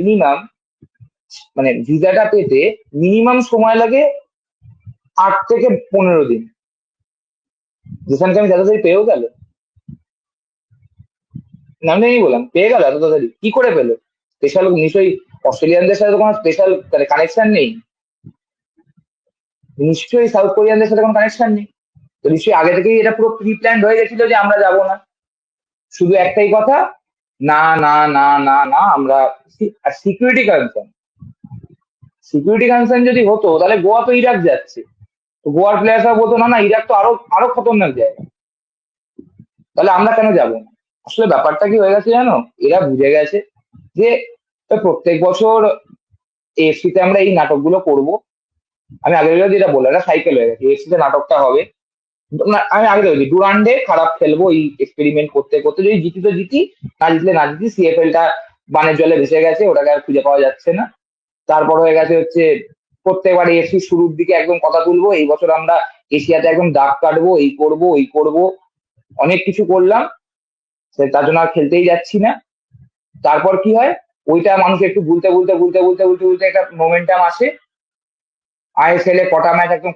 Minimum মানে ভিসাটা পেতে মিনিমাম সময় লাগে আট থেকে পনেরো দিন। যেখানকে আমি তাড়াতাড়ি পেয়েও গেল। না, আমি বললাম, পেয়ে গেল এত তাড়াতাড়ি। কি করে পেল? স্পেশাল নিশ্চয়ই অস্ট্রেলিয়ানদের সাথে কোনো স্পেশাল মানে কানেকশন নেই। নিশ্চয়ই সাউথ কোরিয়ানদের সাথে কোনো কানেকশন নেই। তো নিশ্চয়ই আগে থেকেই এটা পুরো প্রি প্ল্যান হয়ে গেছিল যে আমরা যাব না। শুধু একটাই কথা না না না না না, আমরা সিকিউরিটি কনসার্ন সিকিউরিটি কনসার্ন যদি হতো, তাহলে গোয়া তো ইরাক যাচ্ছে। তো গোয়ার প্লেয়াররা বলতো, না না, ইরাক তো আরও আরও খতরনাক জায়গা। তাহলে আমরা কেন যাব না? আসলে ব্যাপারটা কি হয়ে গেছে জানো? এরা বুঝে গেছে যে প্রত্যেক বছর এফসি তে আমরা এই নাটকগুলো করব। আমি আগের যেটা বললাম এটা সাইকেল হয়ে গেছে। এফসি তে নাটকটা হবে। আমি আগে বলছি ডুরান্ডে খারাপ খেলব এই এক্সপেরিমেন্ট করতে করতে, যদি জিতি তো জিতি, না জিতলে না জিতি সিএফএল টা বানের জলে ভেসে গেছে, ওটাকে আর খুঁজে পাওয়া যাচ্ছে না। তারপর হয়ে গেছে হচ্ছে প্রত্যেকবার এফসি শুরুর দিকে একদম কথা তুলবো, এই বছর আমরা এশিয়াতে একদম দাগ কাটবো, এই করব এই করব, অনেক কিছু করলাম, সে তার জন্য আর খেলতেই যাচ্ছি না। তারপর কি হয়, ওইটা মানুষ একটু ভুলতে ভুলতে ভুলতে ভুলতে ভুলতে ভুলতে একটা মোমেন্টাম আসে, আইএসএল এ কটা ম্যাচ একদম